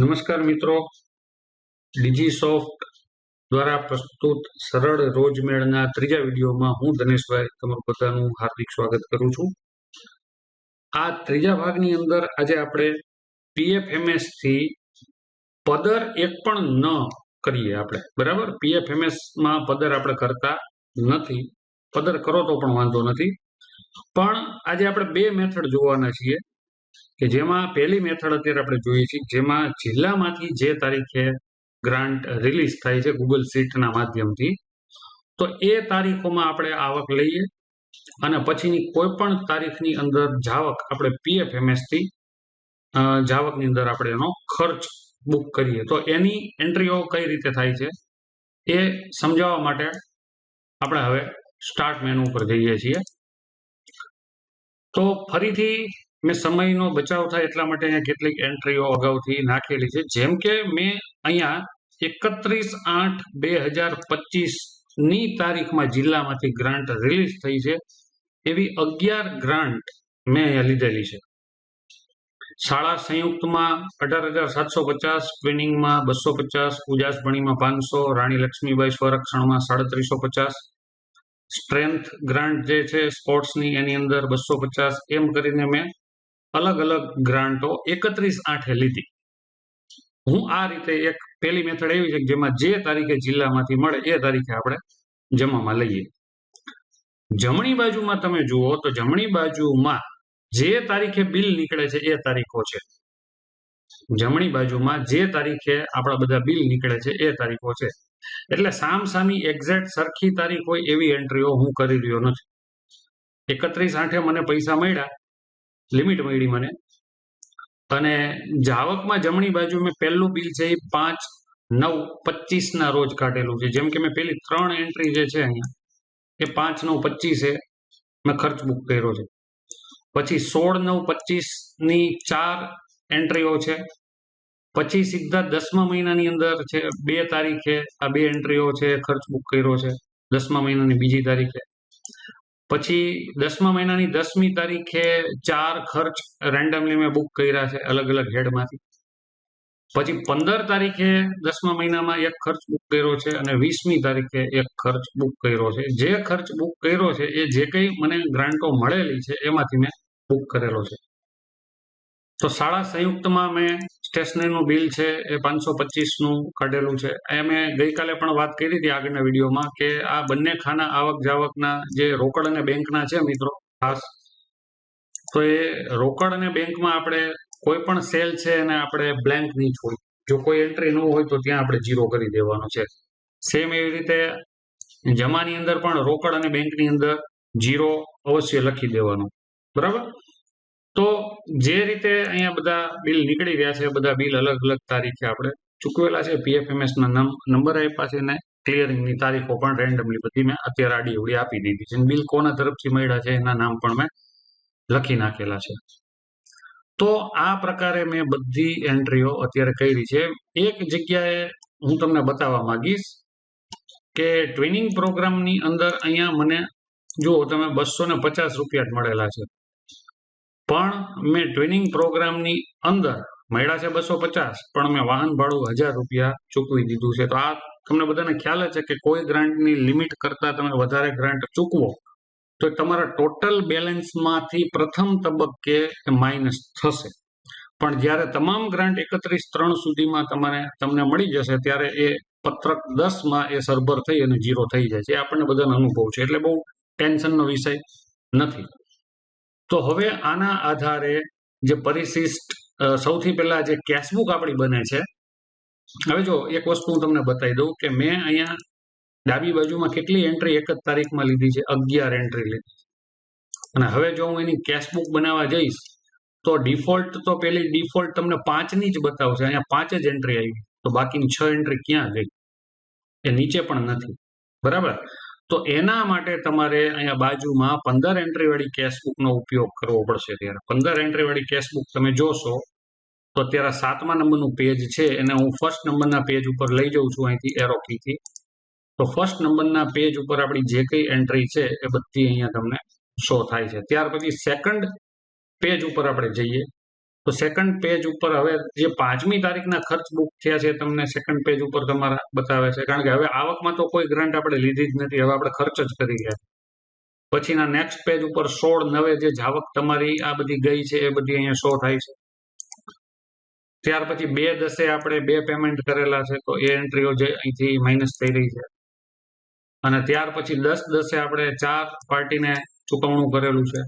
નમસ્કાર મિત્રો. ડિજીસોફ્ટ દ્વારા પ્રસ્તુત સરળ રોજમેળના ત્રીજા વિડીયોમાં હું ધનેશભાઈ તમારું બધાનું હાર્દિક સ્વાગત કરું છું. આ ત્રીજા ભાગની અંદર આજે આપણે પીએફએમએસથી પદર એક પણ ન કરીએ આપણે. બરાબર? પીએફએમએસમાં પદર આપણે કરતા નથી. પદર કરો તો પણ વાંધો નથી. પણ આજે આપણે બે મેથડ જોવાના છીએ. કે જેમાં પહેલી મેથડ અત્યારે આપણે જોઈએ છીએ જેમાં જિલ્લામાંથી જે તારીખે ગ્રાન્ટ રિલીઝ થાય છે ગૂગલ સીટના માધ્યમથી, તો એ તારીખોમાં આપણે આવક લઈએ અને પછીની કોઈ પણ તારીખની અંદર જાવક આપણે પીએફએમએસથી જાવકની અંદર આપણે એનો ખર્ચ બુક કરીએ. તો એની એન્ટ્રીઓ કઈ રીતે થાય છે એ સમજાવવા માટે આપણે હવે સ્ટાર્ટ મેનુ ઉપર જઈએ છીએ. તો ફરીથી મેં સમયનો બચાવ થાય એટલા માટે અહીંયા કેટલીક એન્ટ્રીઓ અગાઉથી નાખેલી છે. જેમ કે મેં અહીંયા એકત્રીસ આઠ બે હજાર પચીસની તારીખમાં જિલ્લામાંથી ગ્રાન્ટ રિલીઝ થઈ છે. એવી અગિયાર ગ્રાન્ટ મેં અહીંયા લીધેલી છે. શાળા સંયુક્તમાં અઢાર હજાર સાતસો પચાસ ટ્વિનિંગમાં બસો પચાસ, ઉજાસભણીમાં પાંચસો, રાણી લક્ષ્મીબાઈ સ્વરક્ષણમાં સાડત્રીસો પચાસ. સ્ટ્રેન્થ ગ્રાન્ટ જે છે, સ્પોર્ટ્સની એની અંદર બસો પચાસ. એમ કરીને મેં અલગ અલગ ગ્રાન્ટો એકત્રીસ આઠે લીધી. હું આ રીતે એક પેલી મેથડ એવી છે કે જેમાં જે તારીખે જિલ્લામાંથી મળે એ તારીખે આપણે જમામાં લઈએ. જમણી બાજુમાં તમે જુઓ તો જમણી બાજુમાં જે તારીખે બિલ નીકળે છે એ તારીખો છે. જમણી બાજુમાં જે તારીખે આપણા બધા બિલ નીકળે છે એ તારીખો છે. એટલે સામ સામી એક્ઝેક્ટ સરખી તારીખ હોય એવી એન્ટ્રીઓ હું કરી રહ્યો નથી. એકત્રીસ આઠે મને પૈસા મળ્યા લિમિટ મળી મને. અને જાવકમાં જમણી બાજુ મેં પહેલું બિલ છે એ પાંચ, નવ પચીસ ના રોજ કાઢેલું છે. જેમ કે મેં પેલી ત્રણ એન્ટ્રી જે છે અહીંયા, એ પાંચ, નવ, પચીસે મેં ખર્ચ બુક કર્યો છે. પછી સોળ, નવ, પચીસની ચાર એન્ટ્રીઓ છે. પછી સીધા દસમા મહિનાની અંદર છે, બે તારીખે આ બે એન્ટ્રીઓ છે, ખર્ચ બુક કર્યો છે. દસમા મહિનાની બીજી તારીખે. પછી દસમા મહિનાની દસમી તારીખે ચાર ખર્ચ રેન્ડમલી મેં બુક કર્યા છે અલગ અલગ હેડમાંથી પછી પંદર તારીખે દસમા મહિનામાં એક ખર્ચ બુક કર્યો છે અને વીસમી તારીખે એક ખર્ચ બુક કર્યો છે. જે ખર્ચ બુક કર્યો છે એ જે કંઈ મને ગ્રાન્ટો મળેલી છે એમાંથી મેં બુક કરેલો છે. તો શાળા સંયુક્તમાં મેં સ્ટેશનરીનું બિલ છે, એ પાંચસો પચીસનું કાઢેલું છે. એ મેં ગઈકાલે પણ વાત કરી હતી આગળના વિડીયોમાં કે આ બંને ખાના આવક જાવકના જે રોકડ અને બેંકના છે મિત્રો, ખાસ, તો એ રોકડ અને બેંકમાં આપણે કોઈ પણ સેલ છે એને આપણે બ્લેન્ક નહીં છોડી. જો કોઈ એન્ટ્રી ન હોય તો ત્યાં આપણે જીરો કરી દેવાનો છે. સેમ એવી રીતે જમાની અંદર પણ રોકડ અને બેંકની અંદર જીરો અવશ્ય લખી દેવાનો. બરાબર? તો જે રીતે અહીંયા બધા બિલ નીકળી ગયા છે, બધા બિલ અલગ અલગ તારીખે આપણે ચૂકવેલા છે. પીએફએમએસ ના નંબર આપ્યા છે ને ક્લિયરિંગની તારીખો પણ રેન્ડમલી બધી મેં અત્યારે આડી એવડી આપી દીધી છે. બિલ કોના તરફથી મળ્યા છે એના નામ પણ મેં લખી નાખેલા છે. તો આ પ્રકારે મેં બધી એન્ટ્રીઓ અત્યારે કરી છે. એક જગ્યાએ હું તમને બતાવવા માંગીશ કે ટ્રેનિંગ પ્રોગ્રામની અંદર અહીંયા મને, જુઓ, તમે બસો ને પચાસ રૂપિયા મળેલા છે. પણ મેં ટ્રેનિંગ પ્રોગ્રામની અંદર મળ્યા છે બસો પચાસ, પણ મેં વાહન ભાડું હજાર રૂપિયા ચૂકવી દીધું છે. તો આ તમને બધાને ખ્યાલ છે કે કોઈ ગ્રાન્ટની લિમિટ કરતા તમે વધારે ગ્રાન્ટ ચૂકવો, તો તમારા ટોટલ બેલેન્સમાંથી પ્રથમ તબક્કે માઇનસ થશે. પણ જ્યારે તમામ ગ્રાન્ટ એકત્રીસ ત્રણ સુધીમાં તમારે તમને મળી જશે, ત્યારે એ પત્રક દસમાં એ સરભર થઈ અને જીરો થઈ જાય છે. એ આપણને બધાનો અનુભવ છે. એટલે બહુ ટેન્શનનો વિષય નથી. તો હવે આના આધારે જે પરિશિષ્ટ સૌથી પહેલા જે કેશબુક આપણી બને છે, હવે જો એક વસ્તુ હું તમને બતાવી દઉં કે મેં અહીંયા ડાબી બાજુમાં કેટલી એન્ટ્રી એક જ તારીખમાં લીધી છે, અગિયાર એન્ટ્રી લીધી અને હવે જો હું એની કેશબુક બનાવવા જઈશ, તો ડિફોલ્ટ તો પેલી ડિફોલ્ટ તમને પાંચની જ બતાવશે, અહીંયા પાંચ જ એન્ટ્રી આવી. તો બાકીની છ એન્ટ્રી ક્યાં ગઈ? એ નીચે પણ નથી. બરાબર? તો એના માટે તમારે અહીંયા બાજુમાં પંદર એન્ટ્રીવાળી કેશબુકનો ઉપયોગ કરવો પડશે ત્યારે. પંદર એન્ટ્રીવાળી કેશબુક તમે જોશો, તો અત્યારે સાતમા નંબરનું પેજ છે, એને હું ફર્સ્ટ નંબરના પેજ ઉપર લઈ જાઉં છું અહીંથી એરો તો ફર્સ્ટ નંબરના પેજ ઉપર આપણી જે કંઈ એન્ટ્રી છે, એ બધી અહીંયા તમને શો થાય છે. ત્યાર પછી સેકન્ડ પેજ ઉપર આપણે જઈએ. તો સેકન્ડ પેજ ઉપર હવે જે પાંચમી તારીખના ખર્ચ બુક થયા છે તમને સેકન્ડ પેજ ઉપર તમારા બતાવે છે. કારણ કે હવે આવકમાં તો કોઈ ગ્રાન્ટ આપણે લીધી જ નથી, હવે આપણે ખર્ચ જ કરી ગયા પછીના નેક્સ્ટ પેજ ઉપર સોળ નવે જે જાવક તમારી આ બધી ગઈ છે, એ બધી અહીંયા શો થાય છે. ત્યાર પછી બે દસે આપણે બે પેમેન્ટ કરેલા છે, તો એ એન્ટ્રીઓ જે અહીંથી માઇનસ થઈ રહી છે. અને ત્યાર પછી દસ દસે આપણે ચાર પાર્ટીને ચૂકવણું કરેલું છે.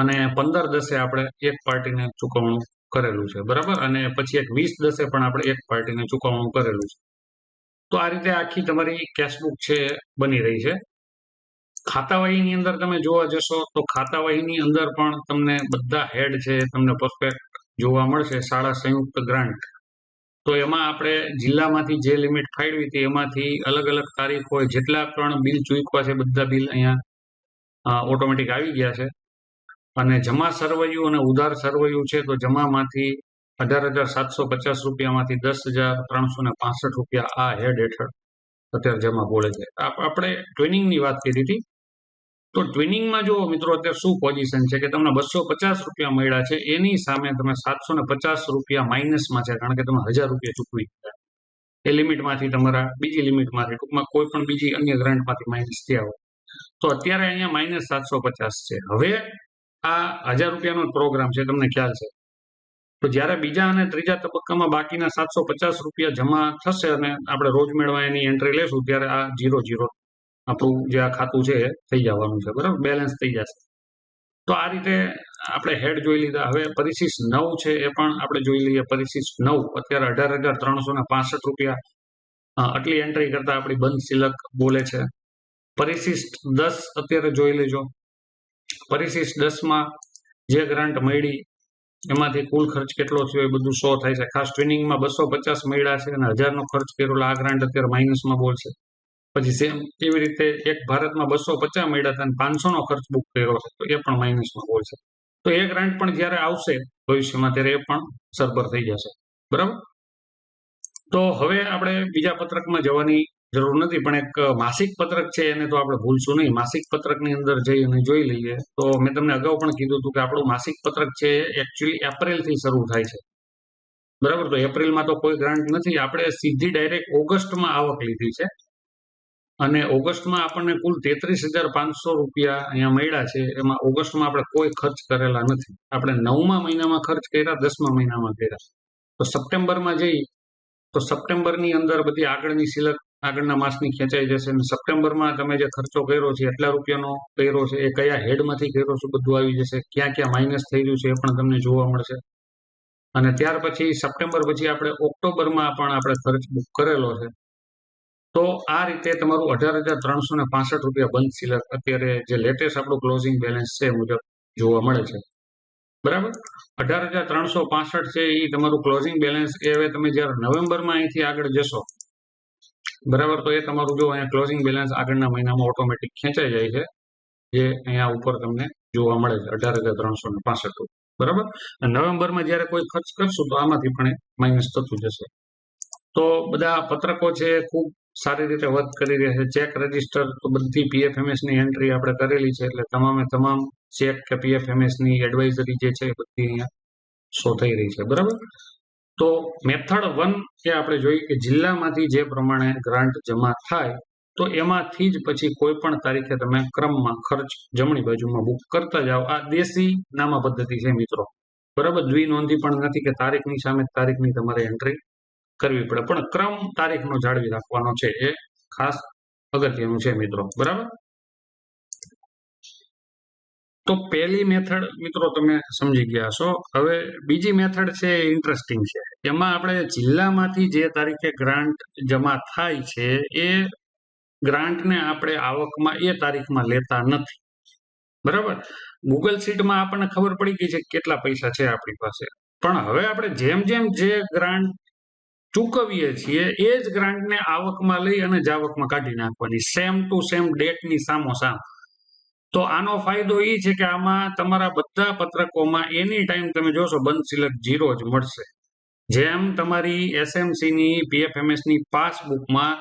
અને પંદર દસે આપણે એક પાર્ટીને ચૂકવણું કરેલું છે, બરાબર? અને પછી એક વીસ દસે પણ આપણે એક પાર્ટીને ચૂકવણું કરેલું છે. તો આ રીતે આખી તમારી કેશબુક છે, બની રહી છે. ખાતાવાહીની અંદર તમે જોવા જશો તો ખાતાવાહીની અંદર પણ તમને બધા હેડ છે, તમને પરફેક્ટ જોવા મળશે, શાળા સંયુક્ત ગ્રાન્ટ. તો એમાં આપણે જિલ્લામાંથી જે લિમિટ ફાળવી હતી, એમાંથી અલગ અલગ તારીખ હોય, જેટલા પણ બિલ ચૂકવા છે, બધા બિલ અહીંયા ઓટોમેટિક આવી ગયા છે. અને જમા સરવૈયું અને ઉધાર સરવૈયું છે, તો જમામાંથી અઢાર હજાર સાતસો પચાસ રૂપિયામાંથી દસ હજાર ત્રણસો ને પાસઠ રૂપિયા આ હેડ હેઠળ અત્યારે જમા બોલે છે. આપણે ટ્વિનિંગની વાત કરી હતી. તો ટ્વિનિંગમાં જો મિત્રો, અત્યારે શું પોઝિશન છે કે તમને બસો પચાસ રૂપિયા મળ્યા છે, એની સામે તમે સાતસો ને પચાસ રૂપિયા માઇનસમાં છે, કારણ કે તમે હજાર રૂપિયા ચૂકવી દીધા. એ લિમિટમાંથી તમારા, બીજી લિમિટમાંથી ટૂંકમાં કોઈ પણ બીજી અન્ય ગ્રાન્ટમાંથી માઇનસ થયા હોય. તો અત્યારે અહીંયા માઇનસ સાતસો પચાસ છે. હવે આ હજાર રૂપિયાનો પ્રોગ્રામ છે, તમને ખ્યાલ છે. તો જ્યારે બીજા અને ત્રીજા તબક્કામાં બાકીના સાતસો પચાસ રૂપિયા જમા થશે અને આપણે રોજ મેળવા એની એન્ટ્રી લેશું, ત્યારે આ જીરો જીરો આપણું જે આ ખાતું છે થઈ જવાનું છે, બરાબર? બેલેન્સ થઈ જશે. તો આ રીતે આપણે હેડ જોઈ લીધા. હવે પરિશિષ નવ છે, એ પણ આપણે જોઈ લઈએ. પરિશિષ્ટ નવ, અત્યારે અઢાર હજાર ત્રણસો ને પાસઠ રૂપિયા આટલી એન્ટ્રી કરતા આપણી બંધ સિલક બોલે છે. પરિશિષ્ટ દસ અત્યારે જોઈ લેજો. પરિશિષ્ટ દસમાં જે ગ્રાન્ટ મળી, એમાંથી કુલ ખર્ચ કેટલો થયો એ બધું શો થાય છે. ખાસ ટ્રેનિંગમાં બસો પચાસ મળ્યા છે અને હજારનો ખર્ચ કર્યો આ ગ્રાન્ટ અત્યારે માઇનસમાં બોલશે પછી સેમ એવી રીતે એક ભારતમાં બસો પચાસ મળ્યા હતા અને પાંચસોનો ખર્ચ બુક કર્યો છે તો એ પણ માઇનસમાં બોલશે તો એ ગ્રાન્ટ પણ જ્યારે આવશે ભવિષ્યમાં, ત્યારે એ પણ સરભર થઈ જશે. બરાબર? તો હવે આપણે બીજા પત્રકમાં જવાની જરૂર નથી, પણ એક માસિક પત્રક છે એને તો આપણે ભૂલશું નહીં. માસિક પત્રકની અંદર જઈ અને જોઈ લઈએ. તો મેં તમને અગાઉ પણ કીધું હતું કે આપણું માસિક પત્રક છે એકચ્યુઅલી એપ્રિલથી શરૂ થાય છે. બરાબર? તો એપ્રિલમાં તો કોઈ ગ્રાન્ટ નથી. આપણે સીધી ડાયરેક્ટ ઓગસ્ટમાં આવક લીધી છે. અને ઓગસ્ટમાં આપણને કુલ તેત્રીસ હજાર પાંચસો રૂપિયા અહીંયા મળ્યા છે. એમાં ઓગસ્ટમાં આપણે કોઈ ખર્ચ કરેલા નથી. આપણે નવમા મહિનામાં ખર્ચ કર્યા, દસમા મહિનામાં કર્યા. તો સપ્ટેમ્બરમાં જઈ, તો સપ્ટેમ્બરની અંદર બધી આગળની સિલક આગળના માસની ખેંચાઈ જશે અને સપ્ટેમ્બરમાં તમે જે ખર્ચો કર્યો છે, એટલા રૂપિયાનો કર્યો છે, એ કયા હેડમાંથી કર્યો છે, બધું આવી જશે. ક્યાં ક્યાં માઇનસ થઈ રહ્યું છે, એ પણ તમને જોવા મળશે. અને ત્યાર પછી સપ્ટેમ્બર પછી આપણે ઓક્ટોબરમાં પણ આપણે ખર્ચ બુક કરેલો છે. તો આ રીતે તમારું અઢાર હજાર ત્રણસો ને રૂપિયા બંધ સિલક અત્યારે જે લેટેસ્ટ આપણું ક્લોઝિંગ બેલેન્સ છે મુજબ જોવા મળે છે. બરાબર? અઢાર હજાર ત્રણસો પાસઠ છે એ તમારું ક્લોઝિંગ બેલેન્સ એ હવે તમે જ્યારે નવેમ્બરમાં અહીંથી આગળ જશો બરાબર? તો એ તમારું જો અહીંયા ક્લોઝિંગ બેલેન્સ આગળના મહિનામાં ઓટોમેટિક ખેંચાઈ જાય છે, જે અહીંયા ઉપર તમને જોવા મળે છે, અઢાર હજાર ત્રણસો ને પાસઠ બરાબર? નવેમ્બરમાં જ્યારે કોઈ ખર્ચ કરશું, તો આમાંથી પણ માઇનસ થતું જશે. તો બધા પત્રકો છે, ખૂબ સારી રીતે વર્ક કરી રહ્યા છે, ચેક રજિસ્ટર તો બધી પીએફએમએસની એન્ટ્રી આપણે કરેલી છે, એટલે તમામે તમામ ચેક કે પીએફએમએસની એડવાઇઝરી જે છે બધી અહીંયા શો થઈ રહી છે. બરાબર? તો મેથડ વન એ આપણે જોઈએ કે જિલ્લામાંથી જે પ્રમાણે ગ્રાન્ટ જમા થાય, તો એમાંથી જ પછી કોઈ પણ તારીખે તમે ક્રમમાં ખર્ચ જમણી બાજુમાં બુક કરતા જાઓ. આ દેશી નામા પદ્ધતિ છે મિત્રો. બરાબર? દ્વિ નોંધી પણ નથી કે તારીખની સામે તારીખની તમારે એન્ટ્રી કરવી પડે. પણ ક્રમ તારીખનો જાળવી રાખવાનો છે. એ ખાસ અગત્યનું છે મિત્રો. બરાબર? તો પહેલી મેથડ મિત્રો તમે સમજી ગયા છો. હવે બીજી મેથડ છે ઇન્ટરેસ્ટિંગ છે. એમાં આપણે જિલ્લામાંથી જે તારીખે ગ્રાન્ટ જમા થાય છે એ ગ્રાન્ટને આપણે આવકમાં એ તારીખમાં લેતા નથી. બરાબર? ગૂગલ શીટમાં આપણને ખબર પડી ગઈ છે કેટલા પૈસા છે આપણી પાસે. પણ હવે આપણે જેમ જેમ જે ગ્રાન્ટ ચૂકવીએ છીએ, એ જ ગ્રાન્ટને આવકમાં લઈ અને જાવકમાં કાઢી નાખવાની. સેમ ટુ સેમ ડેટની સામોસામ તો આનો ફાયદો એ છે કે આમાં તમારા બધા પત્રકોમાં એની ટાઈમ તમે જોશો બંધ સિલક જીરો જ મળશે. જેમ તમારી એસએમસીની પીએફએમએસની પાસબુકમાં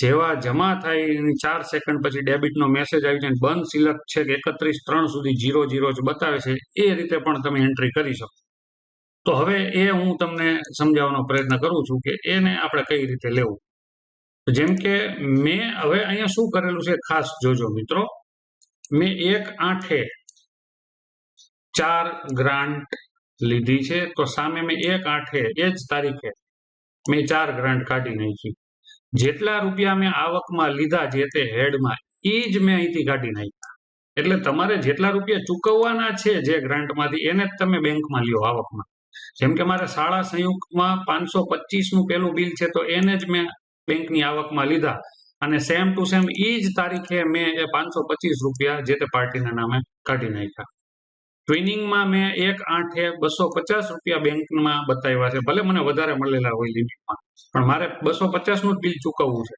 જેવા જમા થાય એની ચાર સેકન્ડ પછી ડેબિટનો મેસેજ આવી જાય બંધ સિલક છે કે એકત્રીસ ત્રણ સુધી જીરો જીરો જ બતાવે છે, એ રીતે પણ તમે એન્ટ્રી કરી શકો. તો હવે એ હું તમને સમજાવવાનો પ્રયત્ન કરું છું કે એને આપણે કઈ રીતે લેવું. જેમ કે મેં હવે અહીંયા શું કરેલું છે ખાસ જોજો મિત્રો. મેં એક આઠે ચાર ગ્રાન્ટ લીધી છે, તો સામે મેં એક આઠે, એ જ તારીખે મેં ચાર ગ્રાન્ટ કાઢી નાખી. જેટલા રૂપિયા મેં આવકમાં લીધા જે તે હેડમાં, એ જ મેં અહીંથી કાઢી નાખ્યા. એટલે તમારે જેટલા રૂપિયા ચૂકવવાના છે જે ગ્રાન્ટમાંથી, એને જ તમે બેંકમાં લ્યો આવકમાં. જેમ કે મારે શાળા સંયુક્તમાં પાંચસો પચીસ પહેલું બિલ છે, તો એને જ મેં બેંકની આવકમાં લીધા. અને સેમ ટુ સેમ એ જ તારીખે મેં એ પાંચસો પચીસ રૂપિયા જે તે પાર્ટીના નામે કાઢી નાખ્યા. ટ્વિનિંગમાં મેં એક આઠે બસો પચાસ રૂપિયા બેંકમાં બતાવ્યા છે. ભલે મને વધારે મળેલા હોય લિમિટમાં પણ મારે બસો પચાસનું જ બિલ ચૂકવવું છે.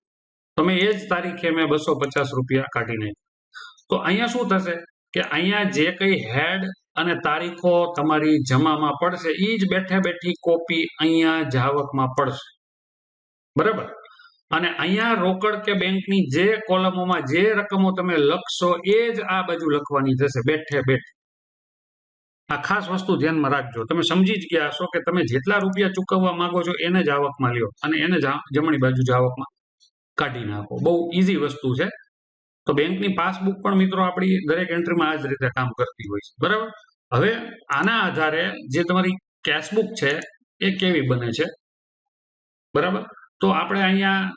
તો મેં એ જ તારીખે મેં બસો પચાસ રૂપિયા કાઢી નાખ્યા. તો અહીંયા શું થશે કે અહીંયા જે કંઈ હેડ અને તારીખો તમારી જમામાં પડશે એ જ બેઠે બેઠી કોપી અહીંયા જાવકમાં પડશે. બરાબર? અને અહીંયા રોકડ કે બેંકની જે કોલમોમાં જે રકમો તમે લખશો, એ જ આ બાજુ લખવાની થશે. બેઠે બેઠે. આ ખાસ વસ્તુ ધ્યાનમાં રાખજો. તમે સમજી જ ગયા છો કે તમે જેટલા રૂપિયા ચૂકવવા માંગો છો, એને જ આવકમાં લ્યો અને એને જમણી બાજુ જ આવકમાં કાઢી નાખો. બહુ ઈઝી વસ્તુ છે. તો બેંકની પાસબુક પણ મિત્રો આપણી દરેક એન્ટ્રીમાં આ જ રીતે કામ કરતી હોય છે. બરાબર? હવે આના આધારે જે તમારી કેશબુક છે, એ કેવી બને છે? બરાબર? તો આપણે અહીંયા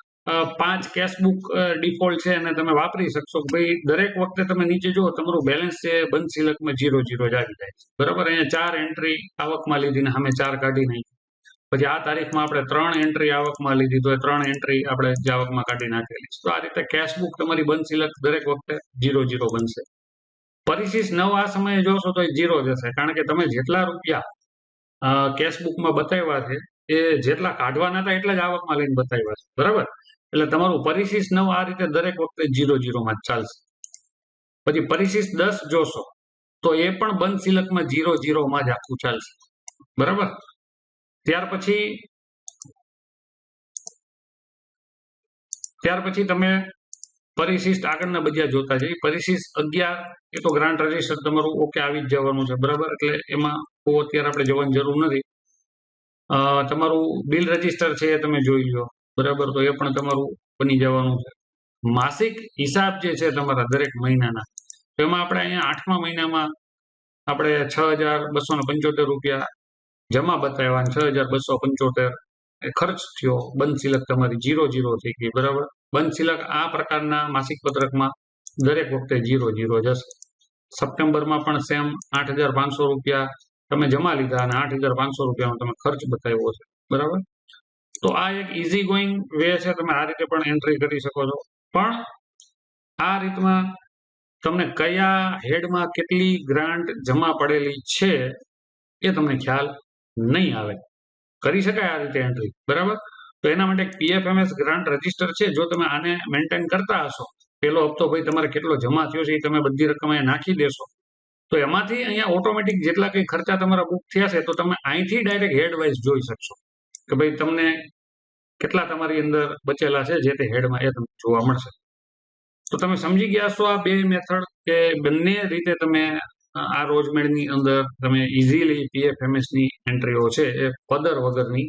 પાંચ કેશબુક ડિફોલ્ટ છે અને તમે વાપરી શકશો. ભાઈ દરેક વખતે તમે નીચે જુઓ, તમારું બેલેન્સ છે બંધ સિલકમાં જીરો જીરો જ આવી જાય છે. બરાબર? અહીંયા ચાર એન્ટ્રી આવકમાં લીધી ને સામે ચાર કાઢી નાખી. પછી આ તારીખમાં આપણે ત્રણ એન્ટ્રી આવકમાં લીધી, તો ત્રણ એન્ટ્રી આપણે જે આવકમાં કાઢી નાખેલી તો આ રીતે કેશબુક તમારી બંધ સિલક દરેક વખતે જીરો જીરો બનશે. પરિશિષ્ટ નવ આ સમયે જોશો તો એ જીરો જશે કારણ કે તમે જેટલા રૂપિયા કેશબુકમાં બતાવ્યા છે, એ જેટલા કાઢવાના હતા એટલા જ આવકમાં લઈને બતાવ્યા છે. બરાબર? એટલે તમારું પરિશિષ્ટ નવ આ રીતે દરેક વખતે જીરો જીરોમાં ચાલશે. પછી પરિશિષ્ટ દસ જોશો, તો એ પણ બંધ સિલકમાં જીરો જીરોમાં જ આખું ચાલશે. બરાબર? ત્યાર પછી ત્યાર પછી તમે પરિશિષ્ટ આગળના બધા જોતા જઈએ. પરિશિષ્ટ અગિયાર, એ તો ગ્રાન્ટ રજિસ્ટર તમારું ઓકે આવી જ જવાનું છે. બરાબર? એટલે એમાં બહુ અત્યારે આપણે જવાની જરૂર નથી. તમારું બિલ રજિસ્ટર છે એ તમે જોઈ લો. બરાબર? તો એ પણ તમારું બની જવાનું છે. માસિક હિસાબ જે છે તમારા દરેક મહિનાના, તો એમાં આપણે અહીંયા આઠમા મહિનામાં આપણે છ હજાર બસો ને પંચોતેર રૂપિયા જમા બતાવ્યા છ હજાર બસો પંચોતેર. ખર્ચ થયો, બંધ સિલક તમારી જીરો જીરો થઈ ગઈ, બરાબર? બંધ સિલક આ પ્રકારના માસિક પત્રકમાં દરેક વખતે જીરો જીરો જશે સપ્ટેમ્બરમાં પણ સેમ આઠ હજાર પાંચસો રૂપિયા તમે જમા લીધા અને આઠ હજાર પાંચસો રૂપિયાનો તમે ખર્ચ બતાવ્યો છે. બરાબર? તો આ એક ઇઝી ગોઈંગ વે છે, તમે આ રીતે પણ એન્ટ્રી કરી શકો છો. પણ આ રીતમાં તમને કયા હેડમાં કેટલી ગ્રાન્ટ જમા પડેલી છે, એ તમને ખ્યાલ નહીં આવે. કરી શકાય આ રીતે એન્ટ્રી બરાબર? તો એના માટે પીએફએમએસ ગ્રાન્ટ રજિસ્ટર છે, જો તમે આને મેન્ટેન કરતા હશો. પેલો હપ્તો ભાઈ તમારે કેટલો જમા થયો છે, એ તમે બધી રકમ અહીંયા નાખી દેશો. તો એમાંથી અહીંયા ઓટોમેટિક જેટલા કંઈ ખર્ચા તમારા બુક થયા છે, તો તમે અહીંથી ડાયરેક્ટ હેડ વાઇઝ જોઈ શકશો. કે ભાઈ તમને કેટલા તમારી અંદર બચેલા છે, જે તે હેડમાં એ તમને જોવા મળશે. તો તમે સમજી ગયા છો આ બે મેથડ કે બંને રીતે તમે આ રોજમેળની અંદર તમે ઇઝીલી પીએફએમએસની એન્ટ્રીઓ છે, એ પદર વગરની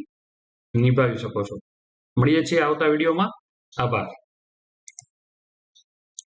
નિભાવી શકો છો. મળીએ છીએ આવતા વિડીયોમાં. આભાર.